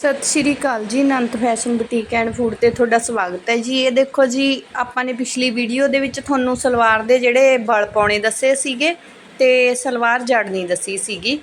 ਸਤਿ ਸ਼੍ਰੀ ਅਕਾਲ ਜੀ, Anant fashion boutique and food ਤੇ ਤੁਹਾਡਾ ਸਵਾਗਤ ਹੈ ਜੀ। ਇਹ ਦੇਖੋ ਜੀ, ਆਪਾਂ ਨੇ ਪਿਛਲੀ ਵੀਡੀਓ ਦੇ ਵਿੱਚ ਤੁਹਾਨੂੰ ਸਲਵਾਰ ਦੇ ਜਿਹੜੇ ਬਲ ਪਾਉਣੇ ਦੱਸੇ ਸੀਗੇ ਤੇ ਸਲਵਾਰ ਜੜਨੀ ਦੱਸੀ ਸੀਗੀ।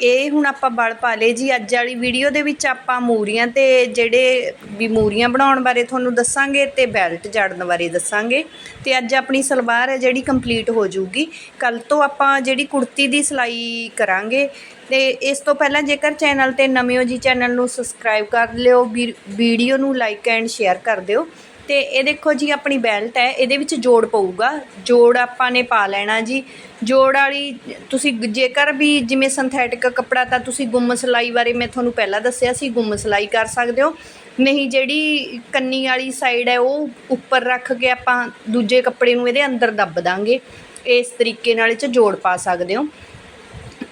ਇਹ ਹੁਣ ਆਪਾਂ ਬਲ ਪਾ ਲਏ ਜੀ। ਅੱਜ ਵਾਲੀ ਵੀਡੀਓ ਦੇ ਵਿੱਚ ਆਪਾਂ ਮੂਰੀਆਂ ਤੇ ਜਿਹੜੇ ਵੀ ਮੂਰੀਆਂ ਬਣਾਉਣ ਬਾਰੇ ਤੁਹਾਨੂੰ ਦੱਸਾਂਗੇ ਤੇ ਬੈਲਟ ਜੜਨ ਬਾਰੇ ਦੱਸਾਂਗੇ। ਤੇ ਅੱਜ ਆਪਣੀ ਸਲਵਾਰ ਹੈ ਜਿਹੜੀ ਕੰਪਲੀਟ ਹੋ ਜਾਊਗੀ। ਕੱਲ ਤੋਂ ਆਪਾਂ ਜਿਹੜੀ ਕੁੜਤੀ ਦੀ ਸਿਲਾਈ ਕਰਾਂਗੇ। ਤੇ ਇਸ ਤੋਂ ਪਹਿਲਾਂ ਜੇਕਰ ਚੈਨਲ ਤੇ ਨਵੇਂ ਹੋ ਜੀ ਚੈਨਲ ਨੂੰ ਸਬਸਕ੍ਰਾਈਬ ਕਰ ਲਿਓ। ਵੀ- ਵੀਡੀਓ ਨੂੰ ਲਾਈਕ ਐਂਡ ਸ਼ੇਅਰ ਕਰ ਦਿਓ। ਤੇ ਇਹ ਦੇਖੋ ਜੀ, ਆਪਣੀ ਬੈਲਟ ਹੈ, ਇਹਦੇ ਵਿੱਚ ਜੋੜ ਪਊਗਾ। ਜੋੜ ਆਪਾਂ ਨੇ ਪਾ ਲੈਣਾ ਜੀ। ਜੋੜ ਵਾਲੀ, ਤੁਸੀਂ ਜੇਕਰ ਵੀ ਜਿਵੇਂ ਸਿੰਥੈਟਿਕ ਕੱਪੜਾ ਤਾਂ ਤੁਸੀਂ ਗੁੰਮ ਸਿਲਾਈ ਬਾਰੇ ਮੈਂ ਤੁਹਾਨੂੰ ਪਹਿਲਾਂ ਦੱਸਿਆ ਸੀ, ਗੁੰਮ ਸਿਲਾਈ ਕਰ ਸਕਦੇ ਹੋ। ਨਹੀਂ, ਜਿਹੜੀ ਕੰਨੀ ਵਾਲੀ ਸਾਈਡ ਹੈ, ਉਹ ਉੱਪਰ ਰੱਖ ਕੇ ਆਪਾਂ ਦੂਜੇ ਕੱਪੜੇ ਨੂੰ ਇਹਦੇ ਅੰਦਰ ਦੱਬ ਦਾਂਗੇ। ਇਸ ਤਰੀਕੇ ਨਾਲ ਇਹ 'ਚ ਜੋੜ ਪਾ ਸਕਦੇ ਹੋ।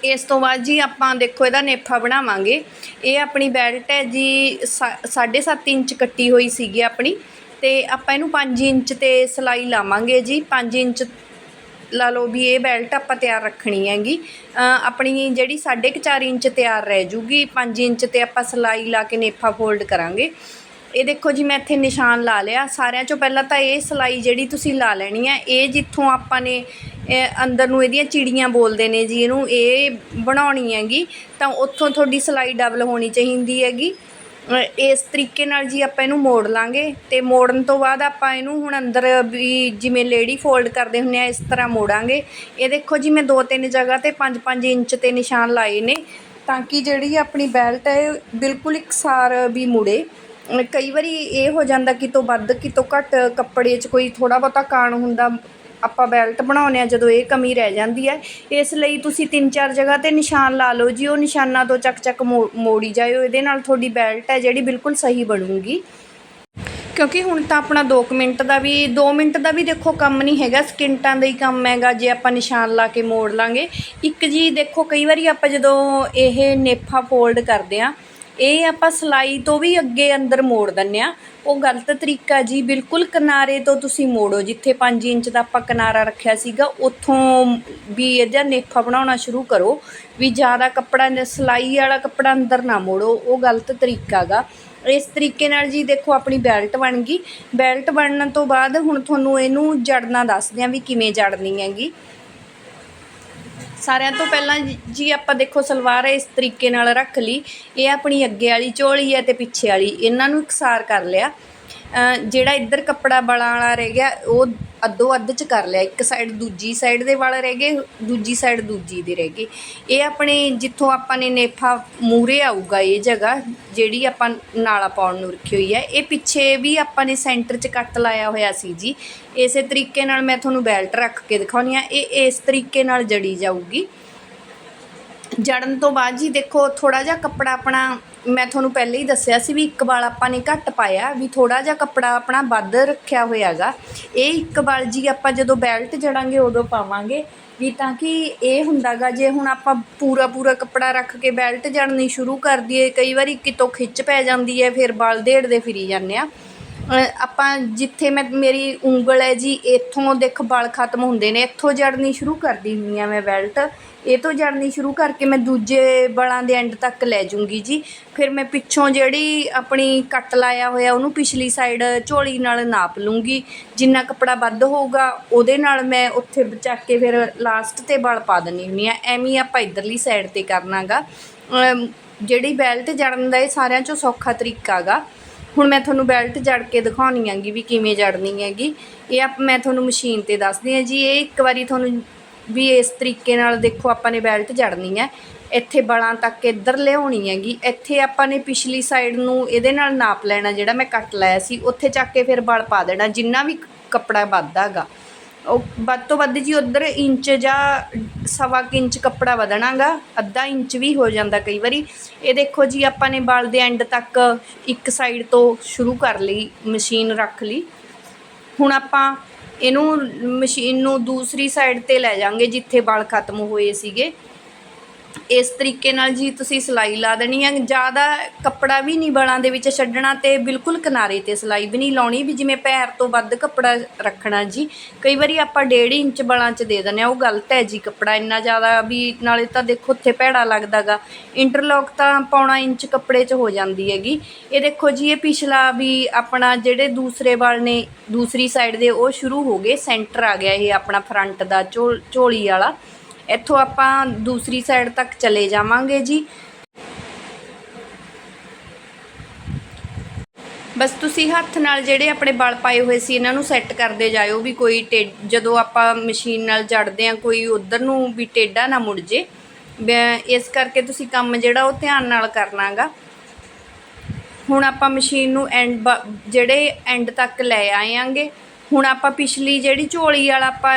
ਇਸ ਤੋਂ ਬਾਅਦ ਜੀ ਆਪਾਂ ਦੇਖੋ, ਇਹਦਾ ਨੇਫਾ ਬਣਾਵਾਂਗੇ। ਇਹ ਆਪਣੀ ਬੈਲਟ ਹੈ ਜੀ 7.5 ਇੰਚ ਕੱਟੀ ਹੋਈ ਸੀਗੀ ਆਪਣੀ। ਤੇ ਆਪਾਂ ਇਹਨੂੰ 5 ਇੰਚ ਤੇ ਸਿਲਾਈ ਲਾਵਾਂਗੇ ਜੀ। 5 ਇੰਚ ਲਾ ਲਓ ਵੀ ਇਹ ਬੈਲਟ ਆਪਾਂ ਤਿਆਰ ਰੱਖਣੀ ਹੈਗੀ। ਆਪਣੀ ਜਿਹੜੀ 4.5 ਇੰਚ ਤਿਆਰ ਰਹਿ ਜੂਗੀ। 5 ਇੰਚ ਤੇ ਆਪਾਂ ਸਿਲਾਈ ਲਾ ਕੇ ਨੇਫਾ ਫੋਲਡ ਕਰਾਂਗੇ। ਇਹ ਦੇਖੋ ਜੀ, ਮੈਂ ਇੱਥੇ ਨਿਸ਼ਾਨ ਲਾ ਲਿਆ। ਸਾਰਿਆਂ ਚੋਂ ਪਹਿਲਾਂ ਤਾਂ ਇਹ ਸਿਲਾਈ ਜਿਹੜੀ ਤੁਸੀਂ ਲਾ ਲੈਣੀ ਹੈ, ਇਹ ਜਿੱਥੋਂ ਆਪਾਂ ਨੇ ਅੰਦਰ ਨੂੰ ਇਹਦੀਆਂ ਚਿੜੀਆਂ ਬੋਲਦੇ ਨੇ ਜੀ ਇਹਨੂੰ, ਇਹ ਬਣਾਉਣੀ ਹੈਗੀ। ਤਾਂ ਉੱਥੋਂ ਤੁਹਾਡੀ ਸਿਲਾਈ ਡਬਲ ਹੋਣੀ ਚਾਹੀਦੀ ਹੈਗੀ। ਇਸ ਤਰੀਕੇ ਨਾਲ ਜੀ ਆਪਾਂ ਇਹਨੂੰ ਮੋੜ ਲਾਂਗੇ ਤੇ ਮੋੜਨ ਤੋਂ ਬਾਅਦ ਆਪਾਂ ਇਹਨੂੰ ਹੁਣ ਅੰਦਰ ਵੀ ਜਿਵੇਂ ਲੇਡੀ ਫੋਲਡ ਕਰਦੇ ਹੁੰਦੇ ਆ, ਇਸ ਤਰ੍ਹਾਂ ਮੋੜਾਂਗੇ। ਇਹ ਦੇਖੋ ਜੀ, ਮੈਂ ਦੋ ਤਿੰਨ ਜਗ੍ਹਾ ਤੇ 5-5 ਇੰਚ ਤੇ ਨਿਸ਼ਾਨ ਲਾਏ ਨੇ ਤਾਂ ਕਿ ਜਿਹੜੀ ਆਪਣੀ ਬੈਲਟ ਹੈ, ਇਹ ਬਿਲਕੁਲ ਇਕਸਾਰ ਵੀ ਮੁੜੇ। ਕਈ ਵਾਰੀ ਇਹ ਹੋ ਜਾਂਦਾ ਕਿ ਤੋਂ ਵੱਧ, ਕਿ ਤੋਂ ਘੱਟ ਕੱਪੜੇ 'ਚ ਕੋਈ ਥੋੜਾ ਬਹੁਤਾ ਕਾਣ ਹੁੰਦਾ ਆਪਾਂ ਬੈਲਟ ਬਣਾਉਂਦੇ ਆ ਜਦੋਂ ਇਹ ਕਮੀ ਰਹਿ ਜਾਂਦੀ ਹੈ, ਇਸ ਲਈ ਤੁਸੀਂ ਤਿੰਨ ਚਾਰ ਜਗ੍ਹਾ ਤੇ ਨਿਸ਼ਾਨ ਲਾ ਲਓ ਜੀ, ਉਹ ਨਿਸ਼ਾਨਾਂ ਤੋਂ ਚੱਕ ਚੱਕ ਮੋ- ਮੋੜੀ ਜਾਇਓ, ਇਹਦੇ ਨਾਲ ਤੁਹਾਡੀ ਬੈਲਟ ਹੈ ਜਿਹੜੀ ਬਿਲਕੁਲ ਸਹੀ ਬਣੂਗੀ। ਕਿਉਂਕਿ ਹੁਣ ਤਾਂ ਆਪਣਾ 2 ਮਿੰਟ ਦਾ ਵੀ 2 ਮਿੰਟ ਦਾ ਵੀ ਦੇਖੋ ਕੰਮ ਨਹੀਂ ਹੈਗਾ, ਸਕਿੰਟਾਂ ਦਾ ਹੀ ਕੰਮ ਹੈਗਾ, ਜੇ ਆਪਾਂ ਨਿਸ਼ਾਨ ਲਾ ਕੇ ਮੋੜ ਲਾਂਗੇ। ਇੱਕ ਜੀ ਦੇਖੋ, ਕਈ ਵਾਰੀ ਆਪਾਂ ਜਦੋਂ ਇਹ ਨੇਫਾ ਫੋਲਡ ਕਰਦੇ ਆ ਇਹ ਆਪਾਂ ਸਿਲਾਈ ਤੋਂ ਵੀ ਅੱਗੇ ਅੰਦਰ ਮੋੜ ਦਿੰਦੇ ਹਾਂ। ਉਹ ਗਲਤ ਤਰੀਕਾ ਜੀ, ਬਿਲਕੁਲ ਕਿਨਾਰੇ ਤੋਂ ਤੁਸੀਂ ਮੋੜੋ। ਜਿੱਥੇ 5 ਇੰਚ ਦਾ ਆਪਾਂ ਕਿਨਾਰਾ ਰੱਖਿਆ ਸੀਗਾ, ਉੱਥੋਂ ਵੀ ਇਹਦਾ ਨੇਫਾ ਬਣਾਉਣਾ ਸ਼ੁਰੂ ਕਰੋ। ਵੀ ਜ਼ਿਆਦਾ ਕੱਪੜਾ ਸਿਲਾਈ ਵਾਲਾ ਕੱਪੜਾ ਅੰਦਰ ਨਾ ਮੋੜੋ। ਉਹ ਗਲਤ ਤਰੀਕਾ ਗਾ। ਇਸ ਤਰੀਕੇ ਨਾਲ ਜੀ ਦੇਖੋ, ਆਪਣੀ ਬੈਲਟ ਬਣ ਗਈ। ਬੈਲਟ ਬਣਨ ਤੋਂ ਬਾਅਦ ਹੁਣ ਤੁਹਾਨੂੰ ਇਹਨੂੰ ਜੜਨਾ ਦੱਸਦੇ ਆ ਵੀ ਕਿਵੇਂ ਜੜਨੀ ਹੈਗੀ। ਸਾਰਿਆਂ ਤੋਂ ਪਹਿਲਾਂ ਜੀ- ਆਪਾਂ ਦੇਖੋ ਸਲਵਾਰ ਇਸ ਤਰੀਕੇ ਨਾਲ ਰੱਖ ਲਈ। ਇਹ ਆਪਣੀ ਅੱਗੇ ਵਾਲੀ ਝੋਲੀ ਹੈ ਤੇ ਪਿੱਛੇ ਵਾਲੀ। ਇਹਨਾਂ ਨੂੰ ਇਕਸਾਰ ਕਰ ਲਿਆ। ਜਿਹੜਾ ਇੱਧਰ ਕੱਪੜਾ ਬਲਾਂ ਵਾਲਾ ਰਹਿ ਗਿਆ, ਉਹ ਅੱਧੋ ਅੱਧ ਚ ਕਰ ਲਿਆ। ਇੱਕ ਸਾਈਡ ਦੂਜੀ ਸਾਈਡ ਦੇ ਵਾਲ ਰਹਿ ਗਏ, ਦੂਜੀ ਸਾਈਡ ਦੂਜੀ ਦੇ ਰਹਿ ਗਏ। ਇਹ ਆਪਣੇ ਜਿੱਥੋਂ ਆਪਾਂ ਨੇ ਨੇਫਾ ਮੂਰੇ ਆਊਗਾ ਇਹ ਜਗ੍ਹਾ, ਜਿਹੜੀ ਆਪਾਂ ਨਾਲਾ ਪਾਉਣ ਨੂੰ ਰੱਖੀ ਹੋਈ ਹੈ, ਇਹ ਪਿੱਛੇ ਵੀ ਆਪਾਂ ਨੇ ਸੈਂਟਰ 'ਚ ਕੱਟ ਲਾਇਆ ਹੋਇਆ ਸੀ ਜੀ। ਇਸੇ ਤਰੀਕੇ ਨਾਲ ਮੈਂ ਤੁਹਾਨੂੰ ਬੈਲਟ ਰੱਖ ਕੇ ਦਿਖਾਉਣੀ ਆ। ਇਹ ਇਸ ਤਰੀਕੇ ਨਾਲ ਜੜੀ ਜਾਊਗੀ। ਜੜਨ ਤੋਂ ਬਾਅਦ ਜੀ ਦੇਖੋ ਥੋੜਾ ਜਿਹਾ ਕੱਪੜਾ ਆਪਣਾ ਮੈਂ ਤੁਹਾਨੂੰ ਪਹਿਲੇ ਹੀ ਦੱਸਿਆ ਸੀ ਵੀ ਇੱਕ ਵਾਲ ਆਪਾਂ ਨੇ ਘੱਟ ਪਾਇਆ, ਵੀ ਥੋੜਾ ਜਿਹਾ ਕੱਪੜਾ ਆਪਣਾ ਵੱਧ ਰੱਖਿਆ ਹੋਇਆਗਾ। ਇਹ ਇੱਕ ਵਾਲ ਜੀ ਆਪਾਂ ਜਦੋਂ ਬੈਲਟ ਜੜਾਂਗੇ ਉਦੋਂ ਪਾਵਾਂਗੇ। ਵੀ ਤਾਂ ਕਿ ਇਹ ਹੁੰਦਾਗਾ, ਜੇ ਹੁਣ ਆਪਾਂ ਪੂਰਾ ਪੂਰਾ ਕੱਪੜਾ ਰੱਖ ਕੇ ਬੈਲਟ ਜੜਨੀ ਸ਼ੁਰੂ ਕਰ ਦਈਏ, ਕਈ ਵਾਰੀ ਕਿਤੋਂ ਖਿੱਚ ਪੈ ਜਾਂਦੀ ਹੈ, ਫਿਰ ਵਾਲ ਦੇੜਦੇ ਫਿਰੀ ਜਾਂਦੇ ਆ। ਆਪਾਂ ਜਿੱਥੇ ਮੈਂ, ਮੇਰੀ ਉਂਗਲ ਹੈ ਜੀ, ਇੱਥੋਂ ਦੇਖ ਵਾਲ ਖਤਮ ਹੁੰਦੇ ਨੇ, ਇੱਥੋਂ ਜੜਨੀ ਸ਼ੁਰੂ ਕਰਦੀ ਹੁੰਦੀ ਆ ਮੈਂ ਬੈਲਟ। ਇਹ ਤੋਂ ਜੜਨੀ ਸ਼ੁਰੂ ਕਰਕੇ ਮੈਂ ਦੂਜੇ ਬਲਾਂ ਦੇ ਐਂਡ ਤੱਕ ਲੈ ਜੂੰਗੀ ਜੀ। ਫਿਰ ਮੈਂ ਪਿੱਛੋਂ ਜਿਹੜੀ ਆਪਣੀ ਕੱਟ ਲਾਇਆ ਹੋਇਆ ਉਹਨੂੰ ਪਿਛਲੀ ਸਾਈਡ ਝੋਲੀ ਨਾਲ ਨਾਪ ਲੂੰਗੀ। ਜਿੰਨਾ ਕੱਪੜਾ ਵੱਧ ਹੋਊਗਾ, ਉਹਦੇ ਨਾਲ ਮੈਂ ਉੱਥੇ ਬਚਾ ਕੇ ਫਿਰ ਲਾਸਟ ਤੇ ਬਲ ਪਾ ਦਿੰਦੀ ਹੁੰਦੀ ਆ ਐਵੇਂ ਆਪਾਂ ਇਧਰਲੀ ਸਾਈਡ ਤੇ ਕਰਨਾਗਾ। ਜਿਹੜੀ ਬੈਲਟ ਜੜਨ ਦਾ ਇਹ ਸਾਰਿਆਂ ਚੋਂ ਸੌਖਾ ਤਰੀਕਾ ਗਾ। ਹੁਣ ਮੈਂ ਤੁਹਾਨੂੰ ਬੈਲਟ ਜੜ ਕੇ ਦਿਖਾਉਣੀ ਹੈਗੀ ਵੀ ਕਿਵੇਂ ਜੜਨੀ ਹੈਗੀ। ਇਹ ਆਪ ਮੈਂ ਤੁਹਾਨੂੰ ਮਸ਼ੀਨ ਤੇ ਦੱਸਦੀ ਹਾਂ ਜੀ। ਇਹ ਇੱਕ ਵਾਰੀ ਤੁਹਾਨੂੰ ਵੀ ਇਸ ਤਰੀਕੇ ਨਾਲ ਦੇਖੋ ਆਪਾਂ ਨੇ ਬੈਲਟ ਜੜਨੀ ਹੈ। ਇੱਥੇ ਬਲਾਂ ਤੱਕ ਇੱਧਰ ਲਿਆਉਣੀ ਹੈਗੀ। ਇੱਥੇ ਆਪਾਂ ਨੇ ਪਿਛਲੀ ਸਾਈਡ ਨੂੰ ਇਹਦੇ ਨਾਲ ਨਾਪ ਲੈਣਾ ਜਿਹੜਾ ਮੈਂ ਕੱਟ ਲਾਇਆ ਸੀ। ਉੱਥੇ ਚੱਕ ਕੇ ਫਿਰ ਬਲ ਪਾ ਦੇਣਾ, ਜਿੰਨਾ ਵੀ ਕੱਪੜਾ ਵੱਧਦਾ ਹੈਗਾ। ਉਹ ਵੱਧ ਤੋਂ ਵੱਧ ਜੀ ਉਧਰ ਇੰਚ ਜਾਂ ਸਵਾ ਕੁ ਇੰਚ ਕੱਪੜਾ ਵਧਣਾਗਾ। ਅੱਧਾ ਇੰਚ ਵੀ ਹੋ ਜਾਂਦਾ ਕਈ ਵਾਰੀ। ਇਹ ਦੇਖੋ ਜੀ ਆਪਾਂ ਨੇ ਬਾਲ ਦੇ ਐਂਡ ਤੱਕ ਇੱਕ ਸਾਈਡ ਤੋਂ ਸ਼ੁਰੂ ਕਰ ਲਈ, ਮਸ਼ੀਨ ਰੱਖ ਲਈ। ਹੁਣ ਆਪਾਂ ਇਹਨੂੰ ਮਸ਼ੀਨ ਨੂੰ ਦੂਸਰੀ ਸਾਈਡ ਤੇ ਲੈ ਜਾਵਾਂਗੇ ਜਿੱਥੇ ਵਾਲ ਖਤਮ ਹੋਏ ਸੀਗੇ। ਇਸ ਤਰੀਕੇ ਨਾਲ ਜੀ ਤੁਸੀਂ ਸਿਲਾਈ ਲਾ ਦੇਣੀ ਹੈ। ਜ਼ਿਆਦਾ ਕੱਪੜਾ ਵੀ ਨਹੀਂ ਬਲਾਂ ਦੇ ਵਿੱਚ ਛੱਡਣਾ ਤੇ ਬਿਲਕੁਲ ਕਿਨਾਰੇ ਤੇ ਸਿਲਾਈ ਵੀ ਨਹੀਂ ਲਾਉਣੀ ਵੀ ਜਿਵੇਂ ਪੈਰ ਤੋਂ ਵੱਧ ਕੱਪੜਾ ਰੱਖਣਾ ਜੀ। ਕਈ ਵਾਰੀ ਆਪਾਂ 1.5 ਇੰਚ ਬਲਾਂ 'ਚ ਦੇ ਦਿੰਦੇ ਆ ਉਹ ਗਲਤ ਹੈ ਜੀ ਕੱਪੜਾ ਇੰਨਾ ਜ਼ਿਆਦਾ ਵੀ ਨਾਲੇ ਤਾਂ ਦੇਖੋ ਉੱਥੇ ਭੈੜਾ ਲੱਗਦਾਗਾ। ਇੰਟਰਲੌਕ ਤਾਂ ਪੌਣਾ ਇੰਚ ਕੱਪੜੇ 'ਚ ਹੋ ਜਾਂਦੀ ਹੈਗੀ। ਇਹ ਦੇਖੋ ਜੀ, ਇਹ ਪਿਛਲਾ ਵੀ ਆਪਣਾ ਜਿਹੜੇ ਦੂਸਰੇ ਵਾਲ ਨੇ, ਦੂਸਰੀ ਸਾਈਡ ਦੇ ਉਹ ਸ਼ੁਰੂ ਹੋ ਗਏ ਸੈਂਟਰ ਆ ਗਿਆ ਇਹ ਆਪਣਾ ਫਰੰਟ ਦਾ ਝੋ- ਝੋਲੀ ਵਾਲਾ। ਇੱਥੋਂ ਆਪਾਂ ਦੂਸਰੀ ਸਾਈਡ ਤੱਕ ਚਲੇ ਜਾਵਾਂਗੇ ਜੀ। ਬਸ ਤੁਸੀਂ ਹੱਥ ਨਾਲ ਜਿਹੜੇ ਆਪਣੇ ਬਲ ਪਾਏ ਹੋਏ ਸੀ, ਇਹਨਾਂ ਨੂੰ ਸੈੱਟ ਕਰਦੇ ਜਾਇਓ ਵੀ ਕੋਈ ਟੇ ਜਦੋਂ ਆਪਾਂ ਮਸ਼ੀਨ ਨਾਲ ਜੜਦੇ ਆ ਕੋਈ ਉਧਰ ਨੂੰ ਵੀ ਟੇਢਾ ਨਾ ਮੁੜ ਜੇ। ਇਸ ਕਰਕੇ ਤੁਸੀਂ ਕੰਮ ਜਿਹੜਾ ਉਹ ਧਿਆਨ ਨਾਲ ਕਰਨਾਗਾ। ਹੁਣ ਆਪਾਂ ਮਸ਼ੀਨ ਨੂੰ ਐਂਡ ਜਿਹੜੇ ਐਂਡ ਤੱਕ ਲੈ ਆਏ ਆਏਾਂਗੇ ਹੁਣ ਆਪਾਂ ਪਿਛਲੀ ਜਿਹੜੀ ਝੋਲੀ ਵਾਲਾ ਆਪਾਂ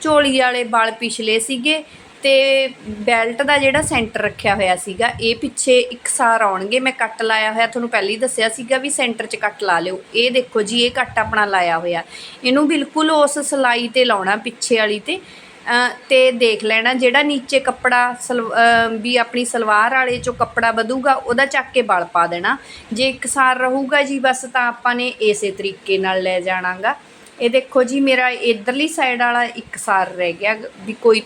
ਝੋਲੀ ਵਾਲੇ ਬਲ ਪਿਛਲੇ ਸੀਗੇ ਤੇ ਬੈਲਟ ਦਾ ਜਿਹੜਾ ਸੈਂਟਰ ਰੱਖਿਆ ਹੋਇਆ ਸੀਗਾ ਇਹ ਪਿੱਛੇ ਇਕਸਾਰ ਆਉਣਗੇ ਮੈਂ ਕੱਟ ਲਾਇਆ ਹੋਇਆ ਤੁਹਾਨੂੰ ਪਹਿਲਾਂ ਹੀ ਦੱਸਿਆ ਸੀਗਾ ਵੀ ਸੈਂਟਰ 'ਚ ਕੱਟ ਲਾ ਲਿਓ। ਇਹ ਦੇਖੋ ਜੀ ਇਹ ਕੱਟ ਆਪਣਾ ਲਾਇਆ ਹੋਇਆ। ਇਹਨੂੰ ਬਿਲਕੁਲ ਉਸ ਸਲਾਈ ਤੇ ਲਾਉਣਾ ਪਿੱਛੇ ਵਾਲੀ ਤੇ। ਅ, ਤੇ ਦੇਖ ਲੈਣਾ ਜਿਹੜਾ ਨੀਚੇ ਕੱਪੜਾ ਸਲਵ ਵੀ ਆਪਣੀ ਸਲਵਾਰ ਵਾਲੇ ਚੋਂ ਕੱਪੜਾ ਵਧੂਗਾ ਉਹਦਾ ਚੱਕ ਕੇ ਬਲ ਪਾ ਦੇਣਾ। ਜੇ ਇਕਸਾਰ ਰਹੂਗਾ ਜੀ ਬਸ ਤਾਂ ਆਪਾਂ ਨੇ ਇਸੇ ਤਰੀਕੇ ਨਾਲ ਲੈ ਜਾਣਾਗਾ। ਇਹ ਦੇਖੋ ਜੀ, ਮੇਰਾ ਇਧਰਲੀ ਸਾਈਡ ਵਾਲਾ ਇੱਕ ਸਾਰ ਰਹਿ ਗਿਆ, ਵੀ ਕੋਈ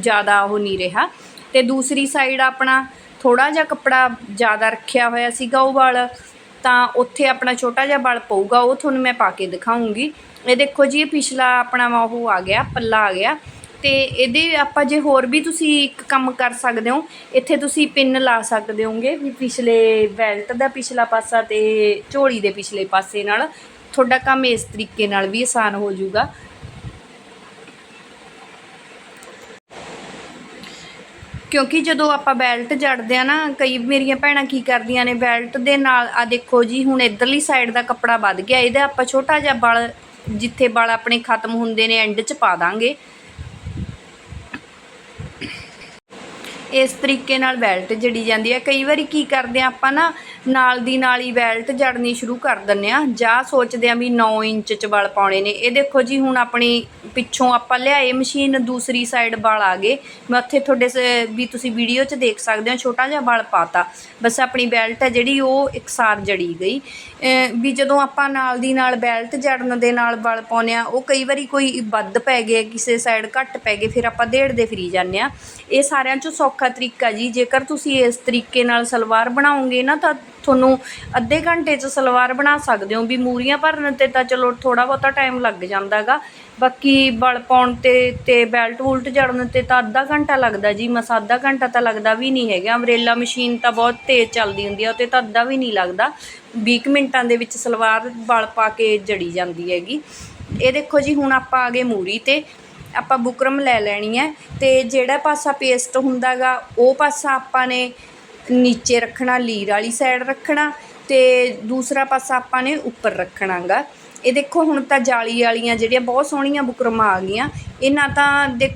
ਜ਼ਿਆਦਾ ਉਹ ਨਹੀਂ ਰਿਹਾ। ਤੇ ਦੂਸਰੀ ਸਾਈਡ ਆਪਣਾ ਥੋੜਾ ਜਿਹਾ ਕੱਪੜਾ ਜ਼ਿਆਦਾ ਰੱਖਿਆ ਹੋਇਆ ਸੀਗਾ ਉਹ ਵਾਲ, ਤਾਂ ਉੱਥੇ ਆਪਣਾ ਛੋਟਾ ਜਿਹਾ ਵਲ ਪਊਗਾ, ਉਹ ਤੁਹਾਨੂੰ ਮੈਂ ਪਾ ਕੇ ਦਿਖਾਉਂਗੀ। ਇਹ ਦੇਖੋ ਜੀ, ਇਹ ਪਿਛਲਾ ਆਪਣਾ ਵਾ, ਉਹ ਆ ਗਿਆ, ਪੱਲਾ ਆ ਗਿਆ। ਤੇ ਇਹਦੇ ਆਪਾਂ ਜੇ ਹੋਰ ਵੀ ਤੁਸੀਂ ਇੱਕ ਕੰਮ ਕਰ ਸਕਦੇ ਹੋ, ਇੱਥੇ ਤੁਸੀਂ ਪਿੰਨ ਲਾ ਸਕਦੇ ਹੋਗੇ, ਵੀ ਪਿਛਲੇ ਬੈਲਟ ਦਾ ਪਿਛਲਾ ਪਾਸਾ ਤੇ ਝੋਲੀ ਦੇ ਪਿਛਲੇ ਪਾਸੇ ਨਾਲ। ਤੁਹਾਡਾ ਕੰਮ ਇਸ ਤਰੀਕੇ ਨਾਲ ਵੀ ਆਸਾਨ ਹੋ ਜਾਊਗਾ। ਕਿਉਂਕਿ ਜਦੋਂ ਆਪਾਂ ਬੈਲਟ ਜੜਦੇ ਆ ਨਾ, ਕਈ ਮੇਰੀਆਂ ਭੈਣਾਂ ਕੀ ਕਰਦੀਆਂ ਨੇ, ਬੈਲਟ ਦੇ ਨਾਲ ਆ ਦੇਖੋ ਜੀ, ਹੁਣ ਇਧਰਲੀ ਸਾਈਡ ਦਾ ਕੱਪੜਾ ਵੱਧ ਗਿਆ, ਇਹਦਾ ਆਪਾਂ ਛੋਟਾ ਜਿਹਾ ਬਲ, ਜਿੱਥੇ ਬਲ ਆਪਣੇ ਖਤਮ ਹੁੰਦੇ ਨੇ ਐਂਡ 'ਚ ਪਾ ਦਾਂਗੇ। ਇਸ ਤਰੀਕੇ ਨਾਲ ਬੈਲਟ ਜੜੀ ਜਾਂਦੀ ਹੈ ਕਈ ਵਾਰੀ ਕੀ ਕਰਦੇ ਆ, ਆਪਾਂ ਨਾ ਨਾਲ ਦੀ ਨਾਲ ਹੀ ਬੈਲਟ ਜੜਨੀ ਸ਼ੁਰੂ ਕਰ ਦਿੰਨੇ ਆ। ਜਾਂ ਸੋਚਦੇ ਆ ਵੀ 9 ਇੰਚ ਚ ਬਲ ਪਾਉਣੇ ਨੇ। ਇਹ ਦੇਖੋ ਜੀ, ਹੁਣ ਆਪਣੀ ਪਿੱਛੋਂ ਆਪਾਂ ਲਿਆਏ ਮਸ਼ੀਨ, ਦੂਸਰੀ ਸਾਈਡ ਬਲ ਆ ਗਏ। ਮੈਂ ਉੱਥੇ ਤੁਹਾਡੇ ਸ- ਵੀ ਤੁਸੀਂ ਵੀਡੀਓ 'ਚ ਦੇਖ ਸਕਦੇ ਹੋ, ਛੋਟਾ ਜਿਹਾ ਵਲ ਪਾਤਾ। ਬਸ ਆਪਣੀ ਬੈਲਟ ਹੈ ਜਿਹੜੀ, ਉਹ ਇਕਸਾਰ ਜੜੀ ਗਈ। ਵੀ ਜਦੋਂ ਆਪਾਂ ਨਾਲ ਦੀ ਨਾਲ ਬੈਲਟ ਜੜਨ ਦੇ ਨਾਲ ਬਲ ਪਾਉਂਦੇ ਆ, ਉਹ ਕਈ ਵਾਰੀ ਕੋਈ ਵੱਧ ਪੈ ਗਿਆ ਕਿਸੇ ਸਾਈਡ ਘੱਟ ਪੈ ਗਏ, ਫਿਰ ਆਪਾਂ ਦੇੜਦੇ ਫਿਰੀ ਜਾਂਦੇ ਆ। ਇਹ ਸਾਰਿਆਂ 'ਚੋਂ ਸੌਖਾ ਔਖਾ ਤਰੀਕਾ ਜੀ। ਜੇਕਰ ਤੁਸੀਂ ਇਸ ਤਰੀਕੇ ਨਾਲ ਸਲਵਾਰ ਬਣਾਓਗੇ ਨਾ, ਤਾਂ ਤੁਹਾਨੂੰ ਅੱਧੇ ਘੰਟੇ 'ਚ ਸਲਵਾਰ ਬਣਾ ਸਕਦੇ ਹੋ। ਵੀ ਮੂਰੀਆਂ ਭਰਨ ਤੇ ਤਾਂ ਚਲੋ ਥੋੜਾ ਬਹੁਤਾ ਟਾਈਮ ਲੱਗ ਜਾਂਦਾਗਾ ਬਾਕੀ ਬਲ ਪਾਉਣ ਤੇ ਤੇ ਬੈਲਟ ਉਲਟ ਜੜਨ ਤੇ ਤਾਂ ਅੱਧਾ ਘੰਟਾ ਲੱਗਦਾ ਜੀ। ਮਸਾ ਅੱਧਾ ਘੰਟਾ ਤਾਂ ਲੱਗਦਾ ਵੀ ਨਹੀਂ ਹੈਗਾ। ਅਮਰੇਲਾ ਮਸ਼ੀਨ ਤਾਂ ਬਹੁਤ ਤੇਜ਼ ਚੱਲਦੀ ਹੁੰਦੀ ਆ ਉਹ ਤੇ ਤਾਂ ਅੱਧਾ ਵੀ ਨਹੀਂ ਲੱਗਦਾ। 20 ਕੁ ਮਿੰਟਾਂ ਦੇ ਵਿੱਚ ਸਲਵਾਰ ਬਲ ਪਾ ਕੇ ਜੜੀ ਜਾਂਦੀ ਹੈਗੀ। ਇਹ ਦੇਖੋ ਜੀ, ਹੁਣ ਆਪਾਂ ਆ ਗਏ ਮੂਰੀ ਤੇ। ਆਪਾਂ ਬੁਕਰਮ ਲੈ ਲੈਣੀ ਹੈ ਅਤੇ ਜਿਹੜਾ ਪਾਸਾ ਪੇਸਟ ਹੁੰਦਾ ਗਾ ਉਹ ਪਾਸਾ ਆਪਾਂ ਨੇ ਨੀਚੇ ਰੱਖਣਾ, ਲੀਰ ਵਾਲੀ ਸਾਈਡ ਰੱਖਣਾ ਅਤੇ ਦੂਸਰਾ ਪਾਸਾ ਆਪਾਂ ਨੇ ਉੱਪਰ ਰੱਖਣਾ ਗਾ ਇਹ ਦੇਖੋ, ਹੁਣ ਤਾਂ ਜਾਲੀ ਵਾਲੀਆਂ ਜਿਹੜੀਆਂ ਬਹੁਤ ਸੋਹਣੀਆਂ ਬੁਕਰਮਾਂ ਆ ਗਈਆਂ ਇਹ ਨਾ ਤਾਂ ਦੇ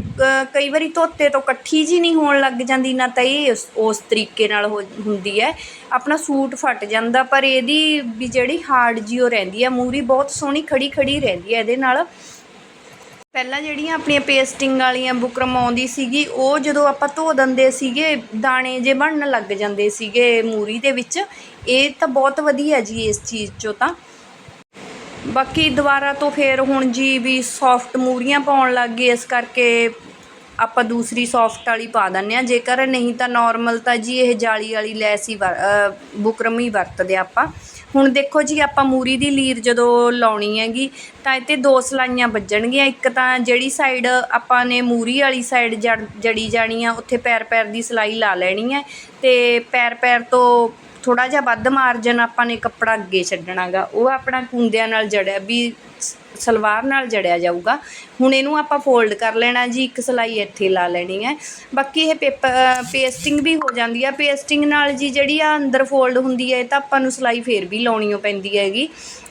ਕਈ ਵਾਰੀ ਧੋਤੇ ਤੋਂ ਇਕੱਠੀ ਜੀ ਨਹੀਂ ਹੋਣ ਲੱਗ ਜਾਂਦੀ, ਨਾ ਤਾਂ ਇਹ ਉਸ- ਉਸ ਤਰੀਕੇ ਨਾਲ ਹੋ, ਹੁੰਦੀ ਹੈ। ਆਪਣਾ ਸੂਟ ਫਟ ਜਾਂਦਾ, ਪਰ ਇਹਦੀ ਵੀ ਜਿਹੜੀ ਹਾਰਡ ਜੀ ਉਹ ਰਹਿੰਦੀ ਹੈ ਮੂਰੀ ਬਹੁਤ ਸੋਹਣੀ ਖੜੀ ਖੜੀ ਰਹਿੰਦੀ ਹੈ ਇਹਦੇ ਨਾਲ। ਪਹਿਲਾਂ ਜਿਹੜੀਆਂ ਆਪਣੀਆਂ ਪੇਸਟਿੰਗ ਵਾਲੀਆਂ ਬੁਕਰਮ ਆਉਂਦੀ ਸੀਗੀ, ਉਹ ਜਦੋਂ ਆਪਾਂ ਧੋ ਦਿੰਦੇ ਸੀਗੇ, ਦਾਣੇ ਜੇ ਬਣਨ ਲੱਗ ਜਾਂਦੇ ਸੀਗੇ ਮੂਰੀ ਦੇ ਵਿੱਚ, ਇਹ ਤਾਂ ਬਹੁਤ ਵਧੀਆ ਜੀ ਇਸ ਚੀਜ਼ 'ਚੋਂ ਤਾਂ। ਬਾਕੀ ਦੁਬਾਰਾ ਤੋਂ ਫੇਰ ਹੁਣ ਜੀ ਵੀ ਸੌਫਟ ਮੂਰੀਆਂ ਪਾਉਣ ਲੱਗ ਗਏ, ਇਸ ਕਰਕੇ ਆਪਾਂ ਦੂਸਰੀ ਸੌਫਟ ਵਾਲੀ ਪਾ ਦਿੰਦੇ ਆ ਜੇਕਰ ਨਹੀਂ ਤਾਂ ਨਾਰਮਲ ਤਾਂ ਜੀ ਇਹ ਜਾਲੀ ਵਾਲੀ ਲੈਸ ਹੀ ਵਰ- ਬੁਕਰਮ ਹੀ ਵਰਤਦੇ ਆਪਾਂ। ਹੁਣ ਦੇਖੋ ਜੀ, ਆਪਾਂ ਮੂਰੀ ਦੀ ਲੀਰ ਜਦੋਂ ਲਾਉਣੀ ਹੈਗੀ, ਤਾਂ ਇੱਥੇ ਦੋ ਸਲਾਈਆਂ ਵੱਜਣਗੀਆਂ। ਇੱਕ ਤਾਂ ਜਿਹੜੀ ਸਾਈਡ ਆਪਾਂ ਨੇ ਮੂਰੀ ਵਾਲੀ ਸਾਈਡ ਜੜ, ਜੜੀ ਜਾਣੀ ਆ, ਉੱਥੇ ਪੈਰ ਪੈਰ ਦੀ ਸਲਾਈ ਲਾ ਲੈਣੀ ਹੈ ਅਤੇ ਪੈਰ ਪੈਰ ਤੋਂ ਥੋੜਾ ਜਿਹਾ ਵੱਧ ਮਾਰਜਨ ਆਪਾਂ ਨੇ ਕੱਪੜਾ ਅੱਗੇ ਛੱਡਣਾਗਾ। ਉਹ ਆਪਣਾ ਕੁੰਦਿਆਂ ਨਾਲ ਜੜਿਆ, ਵੀ ਸਲਵਾਰ ਨਾਲ ਜੜਿਆ ਜਾਊਗਾ। ਹੁਣ ਇਹਨੂੰ ਆਪਾਂ ਫੋਲਡ ਕਰ ਲੈਣਾ ਜੀ, ਇੱਕ ਸਲਾਈ ਇੱਥੇ ਲਾ ਲੈਣੀ ਹੈ। ਬਾਕੀ ਇਹ ਪੇਪਰ ਪੇਸਟਿੰਗ ਵੀ ਹੋ ਜਾਂਦੀ ਆ। ਪੇਸਟਿੰਗ ਨਾਲ ਜੀ ਜਿਹੜੀ ਆ ਅੰਦਰ ਫੋਲਡ ਹੁੰਦੀ ਹੈ, ਇਹ ਤਾਂ ਆਪਾਂ ਨੂੰ ਸਲਾਈ ਫੇਰ ਵੀ ਲਾਉਣੀ ਪੈਂਦੀ ਹੈਗੀ।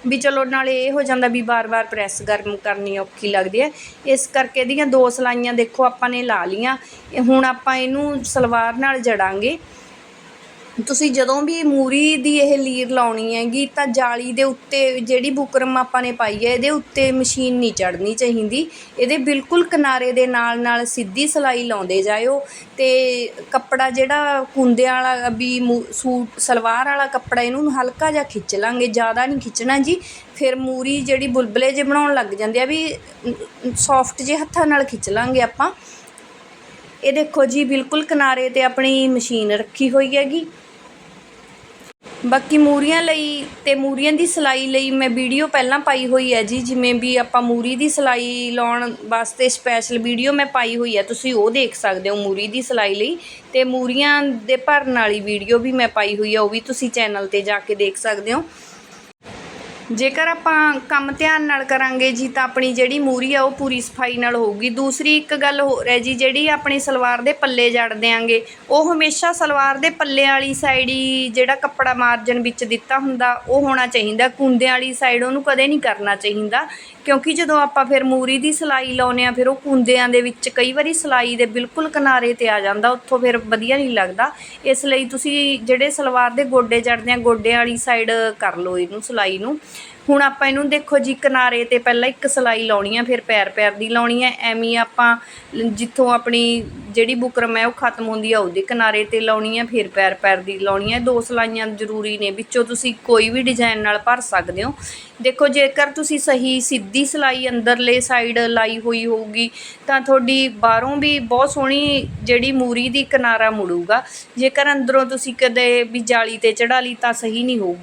ਵੀ ਚਲੋ ਨਾਲੇ ਇਹ ਹੋ ਜਾਂਦਾ ਵੀ ਬਾਰ-ਬਾਰ ਪ੍ਰੈਸ ਗਰਮ ਕਰਨੀ ਔਖੀ ਲੱਗਦੀ ਹੈ। ਇਸ ਕਰਕੇ ਇਹਦੀਆਂ ਦੋ ਸਲਾਈਆਂ ਦੇਖੋ ਆਪਾਂ ਨੇ ਲਾ ਲੀਆਂ ਹੁਣ ਆਪਾਂ ਇਹਨੂੰ ਸਲਵਾਰ ਨਾਲ ਜੜਾਂਗੇ। ਤੁਸੀਂ ਜਦੋਂ ਵੀ ਮੂਰੀ ਦੀ ਇਹ ਲੀਰ ਲਾਉਣੀ ਹੈਗੀ, ਤਾਂ ਜਾਲੀ ਦੇ ਉੱਤੇ ਜਿਹੜੀ ਬੁਕਰਮ ਆਪਾਂ ਨੇ ਪਾਈ ਹੈ, ਇਹਦੇ ਉੱਤੇ ਮਸ਼ੀਨ ਨਹੀਂ ਚੜ੍ਹਨੀ ਚਾਹੀਦੀ। ਇਹਦੇ ਬਿਲਕੁਲ ਕਿਨਾਰੇ ਦੇ ਨਾਲ ਨਾਲ ਸਿੱਧੀ ਸਿਲਾਈ ਲਾਉਂਦੇ ਜਾਇਓ ਅਤੇ ਕੱਪੜਾ ਜਿਹੜਾ ਕੁੰਦਿਆਂ ਵਾਲਾ ਵੀ ਮੂ- ਸੂਟ, ਸਲਵਾਰ ਵਾਲਾ ਕੱਪੜਾ ਇਹਨੂੰ ਹਲਕਾ ਜਿਹਾ ਖਿੱਚ ਲਾਂਗੇ, ਜ਼ਿਆਦਾ ਨਹੀਂ ਖਿੱਚਣਾ ਜੀ। ਫਿਰ ਮੂਰੀ ਜਿਹੜੀ ਬੁਲਬੁਲੇ ਜਿਹੇ ਬਣਾਉਣ ਲੱਗ ਜਾਂਦੇ ਆ ਵੀ ਸੌਫਟ ਜਿਹੇ ਹੱਥਾਂ ਨਾਲ ਖਿੱਚ ਲਾਂਗੇ ਆਪਾਂ ਇਹ ਦੇਖੋ ਜੀ, ਬਿਲਕੁਲ ਕਿਨਾਰੇ ਤੇ ਆਪਣੀ ਮਸ਼ੀਨ ਰੱਖੀ ਹੋਈ ਹੈਗੀ। ਬਾਕੀ ਮੂਰੀਆਂ ਲਈ ਤੇ ਮੂਰੀਆਂ ਦੀ ਸਿਲਾਈ ਲਈ ਮੈਂ ਵੀਡੀਓ ਪਹਿਲਾਂ ਪਾਈ ਹੋਈ ਹੈ ਜੀ, ਜਿਵੇਂ ਵੀ ਆਪਾਂ ਮੂਰੀ ਦੀ ਸਿਲਾਈ ਲਾਉਣ ਵਾਸਤੇ ਸਪੈਸ਼ਲ ਵੀਡੀਓ ਮੈਂ ਪਾਈ ਹੋਈ ਹੈ। ਤੁਸੀਂ ਉਹ ਦੇਖ ਸਕਦੇ ਹੋ ਮੂਰੀ ਦੀ ਸਿਲਾਈ ਲਈ ਤੇ ਮੂਰੀਆਂ ਦੇ ਭਰਨ ਵਾਲੀ ਵੀਡੀਓ ਵੀ ਮੈਂ ਪਾਈ ਹੋਈ ਹੈ, ਉਹ ਵੀ ਤੁਸੀਂ ਚੈਨਲ ਤੇ ਜਾ ਕੇ ਦੇਖ ਸਕਦੇ ਹੋ। ਜੇਕਰ ਆਪਾਂ ਕੰਮ ਧਿਆਨ ਨਾਲ ਕਰਾਂਗੇ ਜੀ, ਤਾਂ ਆਪਣੀ ਜਿਹੜੀ ਮੂਰੀ ਆ, ਉਹ ਪੂਰੀ ਸਫ਼ਾਈ ਨਾਲ ਹੋਊਗੀ। ਦੂਸਰੀ ਇੱਕ ਗੱਲ ਹੋਰ ਹੈ ਜੀ, ਜਿਹੜੀ ਆਪਣੀ ਸਲਵਾਰ ਦੇ ਪੱਲੇ ਜੜ ਦਿਆਂਗੇ, ਉਹ ਹਮੇਸ਼ਾ ਸਲਵਾਰ ਦੇ ਪੱਲੇ ਵਾਲੀ ਸਾਈਡ ਹੀ ਜਿਹੜਾ ਕੱਪੜਾ ਮਾਰਜਨ ਵਿੱਚ ਦਿੱਤਾ ਹੁੰਦਾ, ਉਹ ਹੋਣਾ ਚਾਹੀਦਾ। ਕੁੰਦਿਆਂ ਵਾਲੀ ਸਾਈਡ ਉਹਨੂੰ ਕਦੇ ਨਹੀਂ ਕਰਨਾ ਚਾਹੀਦਾ, ਕਿਉਂਕਿ ਜਦੋਂ ਆਪਾਂ ਫਿਰ ਮੂਰੀ ਦੀ ਸਿਲਾਈ ਲਾਉਨੇ ਆ ਫਿਰ ਉਹ ਕੁੰਦਿਆਂ ਦੇ ਵਿੱਚ ਕਈ ਵਾਰੀ ਸਿਲਾਈ ਦੇ ਬਿਲਕੁਲ ਕਿਨਾਰੇ ਤੇ ਆ ਜਾਂਦਾ, ਉੱਥੋਂ ਫਿਰ ਵਧੀਆ ਨਹੀਂ ਲੱਗਦਾ। ਇਸ ਲਈ ਤੁਸੀਂ ਜਿਹੜੇ ਸਲਵਾਰ ਦੇ ਗੋਡੇ ਜੜਦੇ ਆ ਗੋਡੇ ਵਾਲੀ ਸਾਈਡ ਕਰ ਲਓ ਇਹਨੂੰ, ਸਿਲਾਈ ਨੂੰ। ਹੁਣ ਆਪਾਂ ਇਹਨੂੰ ਦੇਖੋ ਜੀ, ਕਿਨਾਰੇ ਤੇ ਪਹਿਲਾਂ ਇੱਕ ਸਿਲਾਈ ਲਾਉਣੀ ਆ, ਫਿਰ ਪੈਰ ਪੈਰ ਦੀ ਲਾਉਣੀ ਆ। ਐਵੇਂ ਆਪਾਂ ਜਿੱਥੋਂ ਆਪਣੀ ਜਿਹੜੀ ਬੁਕਰਮ ਹੈ ਉਹ ਖਤਮ ਹੁੰਦੀ ਆ, ਉਹਦੇ ਕਿਨਾਰੇ ਤੇ ਲਾਉਣੀ ਆ, ਫਿਰ ਪੈਰ ਪੈਰ ਦੀ ਲਾਉਣੀ ਆ। ਦੋ ਸਿਲਾਈਆਂ ਜ਼ਰੂਰੀ ਨੇ, ਵਿੱਚੋਂ ਤੁਸੀਂ ਕੋਈ ਵੀ ਡਿਜ਼ਾਈਨ ਨਾਲ ਭਰ ਸਕਦੇ ਹੋ। ਦੇਖੋ, ਜੇਕਰ ਤੁਸੀਂ ਸਹੀ ਸਿੱਧੀ ਸਿਲਾਈ ਅੰਦਰਲੇ ਸਾਈਡ ਲਾਈ ਹੋਈ ਹੋਊਗੀ, ਤਾਂ ਤੁਹਾਡੀ ਬਾਹਰੋਂ ਵੀ ਬਹੁਤ ਸੋਹਣੀ ਜਿਹੜੀ ਮੂਰੀ ਦੀ ਕਿਨਾਰਾ ਮੁੜੂਗਾ। ਜੇਕਰ ਅੰਦਰੋਂ ਤੁਸੀਂ ਕਦੇ ਵੀ ਜਾਲੀ ਤੇ ਚੜਾ ਲਈ, ਤਾਂ ਸਹੀ ਨਹੀਂ ਹੋਊਗਾ।